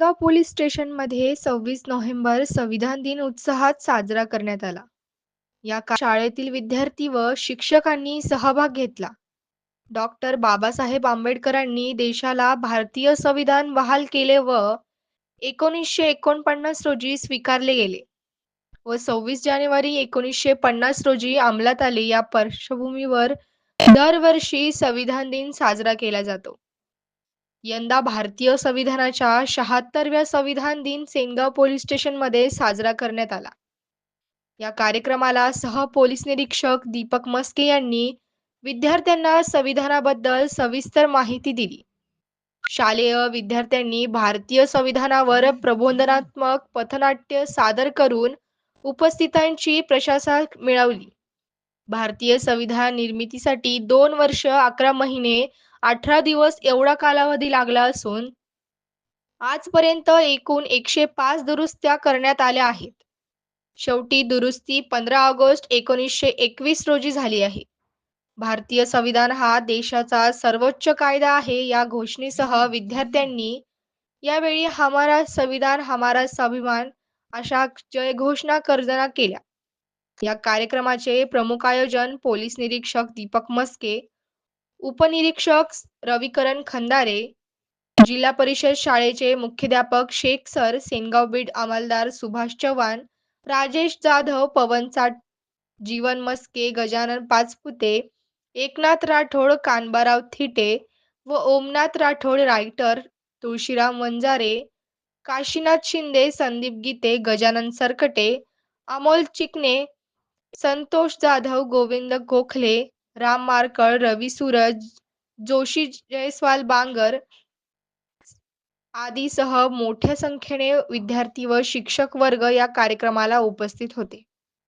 गाव पोलीस स्टेशनमध्ये सव्वीस नोव्हेंबर संविधान दिन उत्साहात साजरा करण्यात आला. या शाळेतील विद्यार्थी व शिक्षकांनी सहभाग घेतला. डॉक्टर बाबासाहेब आंबेडकरांनी देशाला भारतीय संविधान बहाल केले व एकोणीसशे एकोणपन्नास रोजी स्वीकारले गेले व सव्वीस जानेवारी एकोणीसशे पन्नास रोजी अंमलात आले या पार्श्वभूमीवर दरवर्षी संविधान दिन साजरा केला जातो. यंदा भारतीय संविधानाच्या शहात्तरव्या संविधान दिन सेनगाव पोलीस स्टेशनमध्ये साजरा करण्यात आला. या कार्यक्रमाला सह पोलीस निरीक्षक दीपक मस्के यांनी विद्यार्थ्यांना संविधानाबद्दल सविस्तर माहिती दिली. शालेय विद्यार्थ्यांनी भारतीय संविधानावर प्रबोधनात्मक पथनाट्य सादर करून उपस्थितांची प्रशंसा मिळवली. भारतीय संविधान निर्मितीसाठी दोन वर्ष अकरा महिने अठरा दिवस एवढा कालावधी लागला असून आजपर्यंत एकूण एकशे पाच दुरुस्त्या करण्यात आल्या आहेत. शेवटी दुरुस्ती पंधरा ऑगस्ट एकोणीसशे एकवीस रोजी झाली आहे. भारतीय संविधान हा देशाचा सर्वोच्च कायदा आहे या घोषणेसह विद्यार्थ्यांनी यावेळी हमारा संविधान हमारा स्वाभिमान अशा जयघोषणा कर्जना केल्या. या कार्यक्रमाचे प्रमुख आयोजन पोलीस निरीक्षक दीपक मस्के, उपनिरीक्षक रविकरण खंदारे, जिल्हा परिषद शाळेचे मुख्याध्यापक शेख सर, सेनगाव बीड अंमलदार सुभाष चव्हाण, राजेश जाधव, पवन चाट, जीवन मस्के, गजानन पाचपुते, एकनाथ राठोड, कानबाराव थिटे व ओमनाथ राठोड, रायटर तुळशीराम वंजारे, काशीनाथ शिंदे, संदीप गीते, गजानन सरकटे, अमोल चिकणे, संतोष जाधव, गोविंद गोखले, राम मारकळ, रवी सूरज, जोशी जयस्वाल बांगर आदीसह मोठ्या संख्येने विद्यार्थी व शिक्षक वर्ग या कार्यक्रमाला उपस्थित होते.